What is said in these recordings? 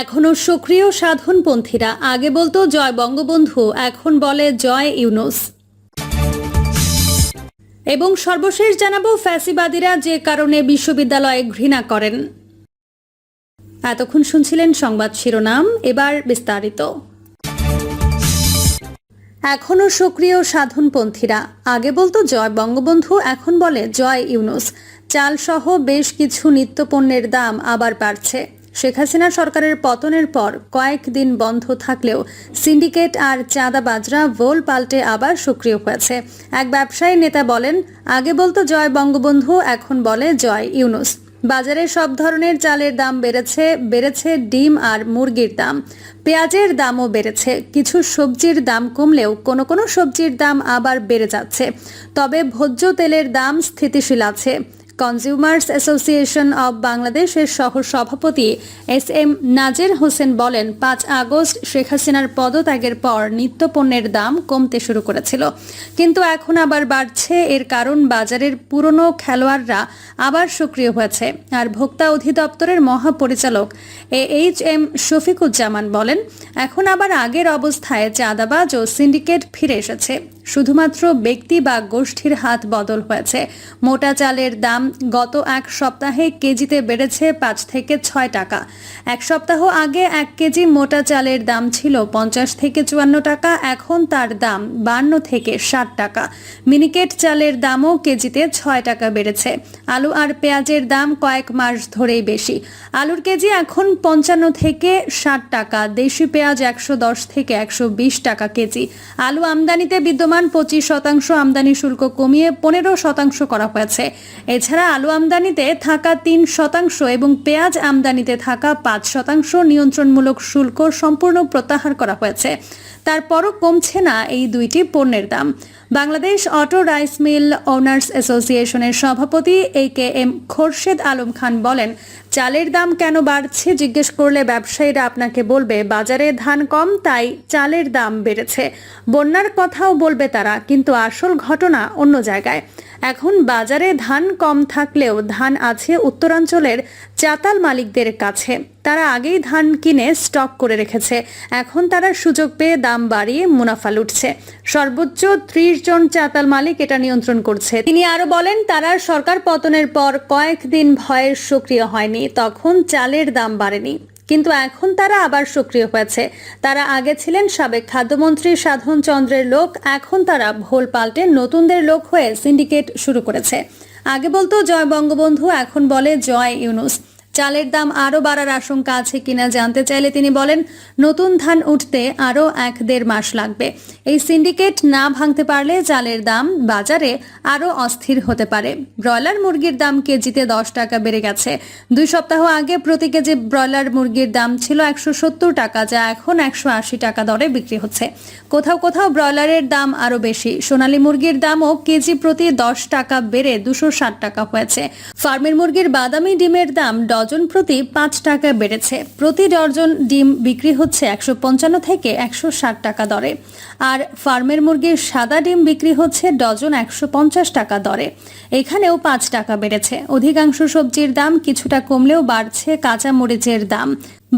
এখনও সক্রিয় সাধনপন্থীরা। আগে বলতো, জয় বঙ্গবন্ধু এখন বলে, জয় ইউনুস এবং সর্বশেষ জানাব, ফ্যাসিবাদীরা যে কারণে বিশ্ববিদ্যালয়ে ঘৃণা করেন। এতক্ষণ শুনছিলেন সংবাদ শিরোনাম, এবার বিস্তারিত। এখনও সক্রিয় সাধনপন্থীরা। আগে বলতো, জয় বঙ্গবন্ধু এখন বলে, জয় ইউনুস চালসহ বেশ কিছু নিত্যপণ্যের দাম আবার বাড়ছে। শেখ হাসিনা সরকারের পতনের পর কয়েকদিন বন্ধ থাকলেও সিন্ডিকেট আর চাঁদাবাজরা ভোল পাল্টে আবার সক্রিয় হয়েছে। এক ব্যবসায়ী নেতা বলেন, আগে বলতো জয় বঙ্গবন্ধু, এখন বলে জয় ইউনুস। বাজারে সব ধরনের চালের দাম বেড়েছে বেড়েছে ডিম আর মুরগির দাম। পেঁয়াজের দামও বেড়েছে। কিছু সবজির দাম কমলেও কোনো কোনো সবজির দাম আবার বেড়ে যাচ্ছে। তবে ভোজ্য তেলের দাম স্থিতিশীল আছে। কনজিউমার্স অ্যাসোসিয়েশন অব বাংলাদেশের সহ সভাপতি এস এম নাজের হোসেন বলেন, পাঁচ আগস্ট শেখ হাসিনার পদত্যাগের পর নিত্যপণ্যের দাম কমতে শুরু করেছিল। কিন্তু এখন আবার বাড়ছে, এর কারণ বাজারের পুরনো খেলোয়াড়রা আবার সক্রিয় হয়েছে। আর ভোক্তা অধিদপ্তরের মহাপরিচালক এ এইচ এম শফিকুজ্জামান বলেন, এখন আবার আগের অবস্থায় চাঁদাবাজ ও সিন্ডিকেট ফিরে এসেছে। শুধুমাত্র ব্যক্তি বা গোষ্ঠীর হাত বদল হয়েছে। মোটা চালের দাম গত এক সপ্তাহে কেজিতে বেড়েছে পাঁচ থেকে ছয় টাকা। এক সপ্তাহ আগে এক কেজি মোটা চালের দাম ছিল পঞ্চাশ থেকে চুয়ান্ন টাকা, এখন তার দাম বান্ন থেকে ষাট টাকা। মিনিকেট চালের দামও কেজিতে ছয় টাকা বেড়েছে। আলু আর পেঁয়াজের দাম কয়েক মাস ধরেই বেশি। আলুর কেজি এখন পঞ্চান্ন থেকে ষাট টাকা, দেশি পেঁয়াজ একশো দশ থেকে একশো বিশ টাকা কেজি। আলু আমদানিতে বিদ্যমান পঁচিশ শতাংশ আমদানি শুল্ক কমিয়ে পনেরো শতাংশ করা হয়েছে। এছাড়া আলু আমদানিতে থাকা তিন শতাংশ এবং পেঁয়াজ আমদানিতে থাকা পাঁচ শতাংশ নিয়ন্ত্রণমূলক শুল্ক সম্পূর্ণ প্রত্যাহার করা হয়েছে। তারপরও কমছে না এই দুইটি পণ্যের দাম। Bangladesh auto rice mill owners অ্যাসোসিয়েশনের সভাপতি A K M Khorshed Alam Khan বলেন, চালের দাম কেন বাড়ছে জিজ্ঞেস করলে ব্যবসায়ীরা আপনাকে বলবে, বাজারে ধান কম, তাই চালের দাম বেড়েছে। বন্যার কথাও বলবে তারা, কিন্তু আসল ঘটনা অন্য জায়গায়। এখন বাজারে ধান কম থাকলেও ধান আছে উত্তরাঞ্চলের চাতাল মালিকদের কাছে। তারা আগেই ধান কিনে স্টক করে রেখেছে। এখন তারা সুযোগ পেয়ে দাম বাড়িয়ে মুনাফা লুটছে। সর্বোচ্চ ত্রিশ জন চাতাল মালিক এটা নিয়ন্ত্রণ করছে। তিনি আরও বলেন, তারা সরকার পতনের পর কয়েকদিন ভয়ের সক্রিয় হয়নি, তখন চালের দাম বাড়েনি। কিন্তু এখন তারা আবার সক্রিয় হয়েছে। তারা আগে ছিলেন সাবেক খাদ্যমন্ত্রী সাধন চন্দ্রের লোক, এখন তারা ভোল পাল্টে নতুনদের লোক হয়ে সিন্ডিকেট শুরু করেছে। আগে বলতো, জয় বঙ্গবন্ধু, এখন বলে জয় ইউনুস। চালের দাম আরও বাড়ার আশঙ্কা আছে কিনা জানতে চাইলে তিনি বলেন, নতুন ধান উঠতে আরও এক দেড় মাস লাগবে। এই সিন্ডিকেট না ভাঙতে পারলে চালের দাম বাজারে আরও অস্থির হতে পারে। ব্রয়লার মুরগির দাম কেজিতে দশ টাকা বেড়ে গেছে। দুই সপ্তাহ আগে প্রতি কেজি ব্রয়লার মুরগির দাম ছিল একশো সত্তর টাকা, যা এখন একশো আশি টাকা দরে বিক্রি হচ্ছে। কোথাও কোথাও ব্রয়লারের দাম আরও বেশি। সোনালী মুরগির দামও কেজি প্রতি দশ টাকা বেড়ে দুশো ষাট টাকা হয়েছে। ফার্মের মুরগির বাদামি ডিমের দাম ডজন প্রতি পাঁচ টাকা বেড়েছে। প্রতি ডজন ডিম বিক্রি হচ্ছে একশো পঞ্চান্ন থেকে একশো ষাট টাকা দরে। আর ফার্মের মুরগির সাদা ডিম বিক্রি হচ্ছে ডজন একশো পঞ্চাশ টাকা দরে। এখানেও পাঁচ টাকা বেড়েছে। অধিকাংশ সবজির দাম কিছুটা কমলেও বাড়ছে কাঁচা মরিচের দাম।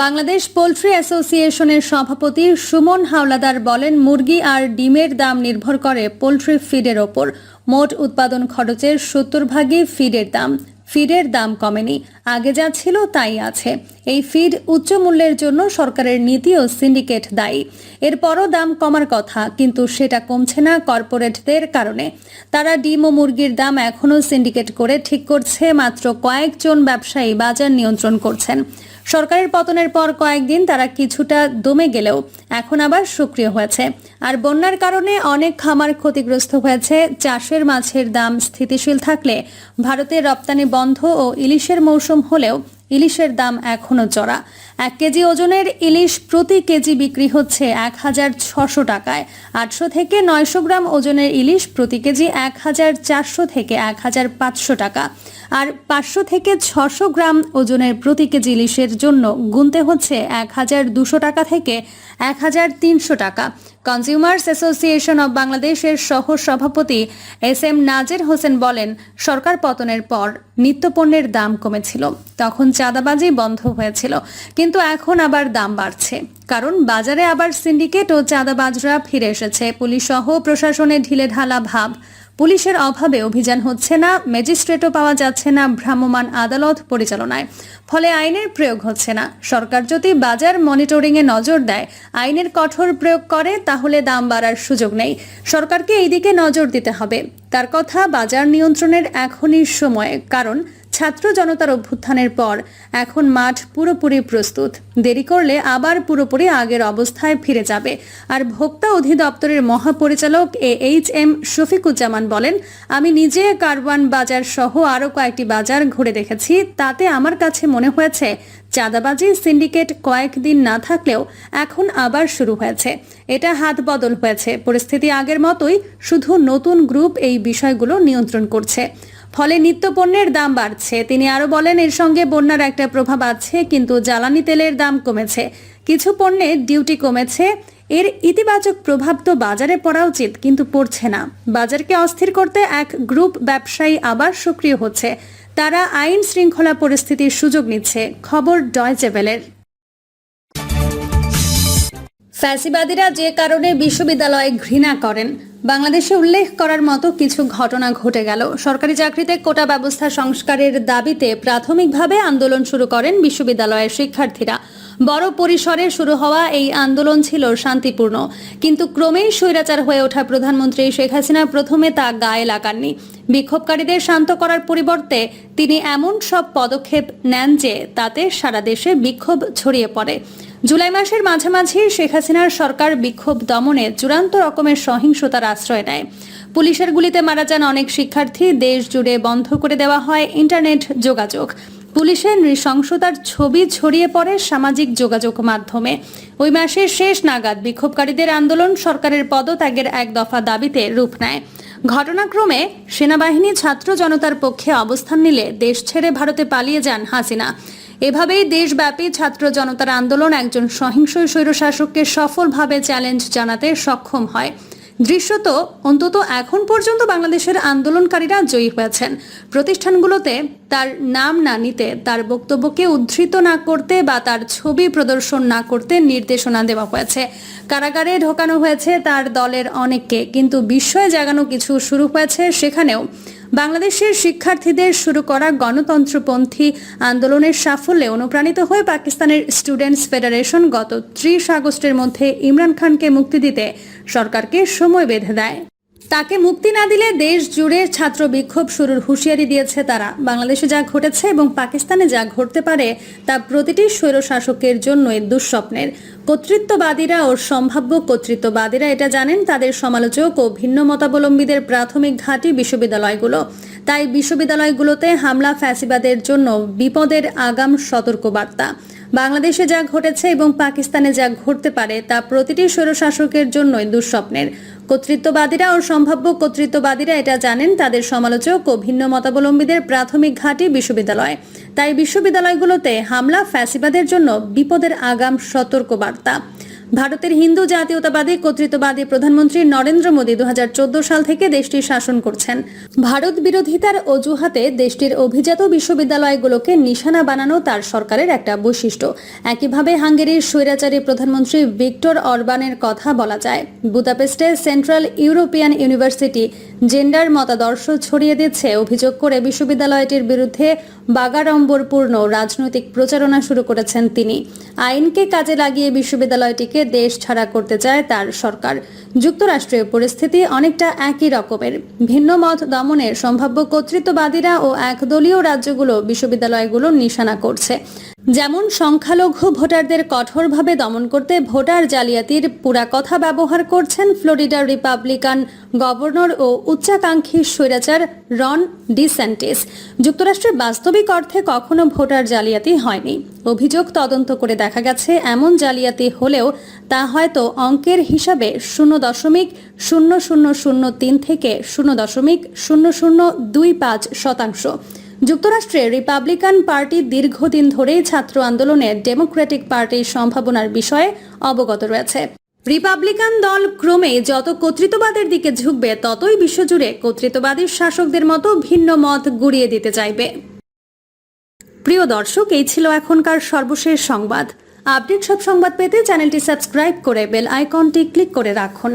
বাংলাদেশ পোলট্রি অ্যাসোসিয়েশনের সভাপতি সুমন হাওলাদার বলেন, মুরগি আর ডিমের দাম নির্ভর করে পোলট্রি ফিডের ওপর। মোট উৎপাদন খরচের সত্তর ভাগই ফিডের দাম। ফিডের দাম কমেনি, আগে যা ছিল তাই আছে। এই ফিড উচ্চ মূল্যের জন্য সরকারের নীতি ও সিন্ডিকেট দায়ী। এরপরও দাম কমার কথা, কিন্তু সেটা কমছে না কর্পোরেটদের কারণে। তারা ডিম ও মুরগির দাম এখনও সিন্ডিকেট করে ঠিক করছে, মাত্র কয়েকজন ব্যবসায়ী বাজার নিয়ন্ত্রণ করছেন। সরকারের পতনের পর কয়েকদিন তারা কিছুটা দমে গেলেও এখন আবার সক্রিয় হয়েছে। আর বন্যার কারণে অনেক খামার ক্ষতিগ্রস্ত হয়েছে। চাষের মাছের দাম স্থিতিশীল থাকলে ভারতের রপ্তানি বন্ধ ও ইলিশের মৌসুম হলেও ইলিশের দাম এখনও চড়া। এক কেজি ওজনের ইলিশ প্রতি কেজি বিক্রি হচ্ছে এক হাজার ছশো টাকায়। আটশো থেকে নয়শো গ্রাম ওজনের ইলিশ প্রতি কেজি এক হাজার চারশো থেকে এক হাজার পাঁচশো টাকা। আর পাঁচশো থেকে ছশো গ্রাম ওজনের প্রতি কেজি ইলিশের জন্য গুনতে হচ্ছে এক হাজার দুশো টাকা থেকে এক হাজার তিনশো টাকা। কনজিউমার্স অ্যাসোসিয়েশন অব বাংলাদেশের সহ সভাপতি এস এম নাজের হোসেন বলেন, সরকার পতনের পর নিত্যপণ্যের দাম কমেছিল। তখন চাঁদাবাজি বন্ধ হয়েছিল, কিন্তু এখন আবার দাম বাড়ছে। কারণ বাজারে আবার সিন্ডিকেট ও চাঁদাবাজরা ফিরে এসেছে। পুলিশ সহ প্রশাসনে ঢিলে ঢালা ভাব। পুলিশের অভাবে অভিযান হচ্ছে না, ম্যাজিস্ট্রেটও পাওয়া যাচ্ছে না ভ্রাম্যমাণ আদালত পরিচালনায়। ফলে আইনের প্রয়োগ হচ্ছে না। সরকার যদি বাজার মনিটরিংয়ে নজর দেয়, আইনের কঠোর প্রয়োগ করে, তাহলে দাম বাড়ার সুযোগ নেই। সরকারকে এই দিকে নজর দিতে হবে। তার কথা বাজার নিয়ন্ত্রণের এখনই সময়, কারণ ছাত্র জনতার অভ্যুত্থানের পর, এখন মাঠ পুরোপুরি প্রস্তুত। দেরি করলে আবার পুরোপুরি আগের অবস্থায় ফিরে যাবে। আর ভোক্তা অধিদপ্তরের মহাপরিচালক এ এইচ এম শফিকুজ্জামান বলেন, আমি নিজে কারওয়ান বাজার সহ আরও কয়েকটি বাজার ঘুরে দেখেছি। তাতে আমার কাছে মনে হয়েছে, চাঁদাবাজি সিন্ডিকেট কয়েকদিন না থাকলেও এখন আবার শুরু হয়েছে। এটা হাত বদল হয়েছে। পরিস্থিতি আগের মতোই, শুধু নতুন গ্রুপ এই বিষয়গুলো নিয়ন্ত্রণ করছে। ফলে নিত্যপণ্যের দাম বাড়ছে। তিনি আরও বলেন, এর সঙ্গে বন্যার একটা প্রভাব আছে, কিন্তু জ্বালানি তেলের দাম কমেছে। কিছু পণ্যে ডিউটি কমেছে। এর ইতিবাচক প্রভাব তো বাজারে পড়া উচিত, কিন্তু পড়ছে না। বাজারকে অস্থির করতে এক গ্রুপ ব্যবসায়ী আবার সক্রিয় হচ্ছে। তারা আইন শৃঙ্খলা পরিস্থিতির সুযোগ নিচ্ছে। খবর ডয়চে ভেলের ফ্যাসিবাদীরা যে কারণে বিশ্ববিদ্যালয়ে ঘৃণা করেন, বাংলাদেশে উল্লেখ করার মতো কিছু ঘটনা ঘটে গেল। সরকারি চাকরিতে কোটা ব্যবস্থা সংস্কারের দাবিতে প্রাথমিকভাবে আন্দোলন শুরু করেন বিশ্ববিদ্যালয়ের শিক্ষার্থীরা। বড় পরিসরে শুরু হওয়া এই আন্দোলন ছিল শান্তিপূর্ণ, কিন্তু ক্রমেই স্বৈরাচার হয়ে ওঠা প্রধানমন্ত্রী শেখ হাসিনা প্রথমে তা গায়ে লাগাননি। বিক্ষোভকারীদের শান্ত করার পরিবর্তে তিনি এমন সব পদক্ষেপ নেন যে তাতে সারা দেশে বিক্ষোভ ছড়িয়ে পড়ে। জুলাই মাসের মাঝামাঝি শেখ হাসিনার সরকার বিক্ষোভ দমনে চূড়ান্ত রকমের সহিংসতার আশ্রয় নেয়। পুলিশের গুলিতে মারা যান অনেক শিক্ষার্থী। দেশ জুড়ে বন্ধ করে দেওয়া হয় ইন্টারনেট যোগাযোগ। পুলিশের নৃশংসতার ছবি ছড়িয়ে পড়ে সামাজিক যোগাযোগ মাধ্যমে। ওই মাসের শেষ নাগাদ বিক্ষোভকারীদের আন্দোলন সরকারের পদত্যাগের এক দফা দাবিতে রূপ নেয়। ঘটনাক্রমে সেনাবাহিনী ছাত্র জনতার পক্ষে অবস্থান নিলে দেশ ছেড়ে ভারতে পালিয়ে যান হাসিনা। এভাবেই দেশব্যাপী ছাত্র জনতার আন্দোলন একজন সহিংস স্বৈরশাসককে সফলভাবে চ্যালেঞ্জ জানাতে সক্ষম হয়। দৃশ্যত অন্তত এখন পর্যন্ত বাংলাদেশের আন্দোলনকারীরা জয়ী হয়েছেন। প্রতিষ্ঠানগুলোতে তার নাম না নিতে, তার বক্তব্যকে উদ্ধৃত না করতে বা তার ছবি প্রদর্শন না করতে নির্দেশনা দেওয়া হয়েছে। কারাগারে ঢোকানো হয়েছে তার দলের অনেককে, কিন্তু বিস্ময়ে জাগানো কিছু শুরু হয়েছে সেখানেও। বাংলাদেশের শিক্ষার্থীদের শুরু করা গণতন্ত্রপন্থী আন্দোলনের সাফল্যে অনুপ্রাণিত হয়ে পাকিস্তানের স্টুডেন্টস ফেডারেশন গত ত্রিশ আগস্টের মধ্যে ইমরান খানকে মুক্তি দিতে সরকারকে সময় বেঁধে দেয়। তাকে মুক্তি না দিলে দেশ জুড়ে ছাত্র বিক্ষোভ শুরুর হুঁশিয়ারি দিয়েছে তারা। বাংলাদেশে যা ঘটেছে এবং পাকিস্তানে যা ঘটতে পারে, তা প্রতিটি স্বৈরশাসকের জন্যই দুঃস্বপ্নের। কর্তৃত্ববাদীরা ও সম্ভাব্য কর্তৃত্ববাদীরা এটা জানেন, তাদের সমালোচক ও ভিন্ন মতাবলম্বীদের প্রাথমিক ঘাঁটি বিশ্ববিদ্যালয়গুলো। তাই বিশ্ববিদ্যালয়গুলোতে হামলা ফ্যাসিবাদের জন্য বিপদের আগাম সতর্কবার্তা। বাংলাদেশে যা ঘটেছে এবং পাকিস্তানে যা ঘটতে পারে, তা প্রতিটি স্বৈরশাসকের জন্যই দুঃস্বপ্নের। কর্তৃত্ববাদীরা ও সম্ভাব্য কর্তৃত্ববাদীরা এটা জানেন, তাদের সমালোচক ও ভিন্ন মতাবলম্বীদের প্রাথমিক ঘাঁটি বিশ্ববিদ্যালয়। তাই বিশ্ববিদ্যালয়গুলোতে হামলা, ফ্যাসিবাদের জন্য বিপদের আগাম সতর্কবার্তা। ভারতের হিন্দু জাতীয়তাবাদী কর্তৃত্ববাদী প্রধানমন্ত্রী নরেন্দ্র মোদী দু হাজার চোদ্দ সাল থেকে দেশটি শাসন করছেন। ভারত বিরোধিতার অজুহাতে দেশটির অভিজাত বিশ্ববিদ্যালয়গুলোকে নিশানা বানানো তার সরকারের একটা বৈশিষ্ট্য। একইভাবে হাঙ্গেরির স্বৈরাচারী প্রধানমন্ত্রী ভিক্টর অরবানের কথা বলা যায়। বুদাপেস্টে সেন্ট্রাল ইউরোপিয়ান ইউনিভার্সিটি জেন্ডার মতাদর্শ ছড়িয়ে দিচ্ছে অভিযোগ করে বিশ্ববিদ্যালয়টির বিরুদ্ধে বাগাড়ম্বরপূর্ণ রাজনৈতিক প্রচারণা শুরু করেছেন তিনি। আইনকে কাজে লাগিয়ে বিশ্ববিদ্যালয়টিকে দেশ ছাড়া করতে চায় তার সরকার। যুক্তরাষ্ট্রীয় পরিস্থিতি অনেকটা একই রকমের। ভিন্ন মত দমনে সম্ভাব্য কর্তৃত্ববাদীরা ও একদলীয় রাজ্যগুলো বিশ্ববিদ্যালয়গুলো নিশানা করছে। যেমন সংখ্যালঘু ভোটারদের কঠোরভাবে দমন করতে ভোটার জালিয়াতির পুরা কথা ব্যবহার করছেন ফ্লোরিডার রিপাবলিকান গভর্নর ও উচ্চাকাঙ্ক্ষী স্বৈরাচার রন ডিসেন্টিস। যুক্তরাষ্ট্রের বাস্তবিক অর্থে কখনো ভোটার জালিয়াতি হয়নি। অভিযোগ তদন্ত করে দেখা গেছে, এমন জালিয়াতি হলেও তা হয়তো অঙ্কের হিসাবে শূন্য দশমিক শূন্য শূন্য শূন্য তিন থেকে শূন্য দশমিক শূন্য শূন্য দুই পাঁচ শতাংশ। যুক্তরাষ্ট্রে রিপাবলিকান পার্টি দীর্ঘদিন ধরেই ছাত্র আন্দোলনে ডেমোক্রেটিক পার্টির সম্ভাবনার বিষয়ে অবগত রয়েছে। রিপাবলিকান দল ক্রমে যত কর্তৃত্ববাদের দিকে ঝুঁকবে, ততই বিশ্বজুড়ে কর্তৃত্ববাদী শাসকদের মতো ভিন্ন মত গুড়িয়ে দিতে চাইবে। প্রিয় দর্শক, এই ছিল এখনকার সর্বশেষ সংবাদ। আপডেট সব সংবাদ পেতে চ্যানেলটি সাবস্ক্রাইব করে বেল আইকনটি ক্লিক করে রাখুন।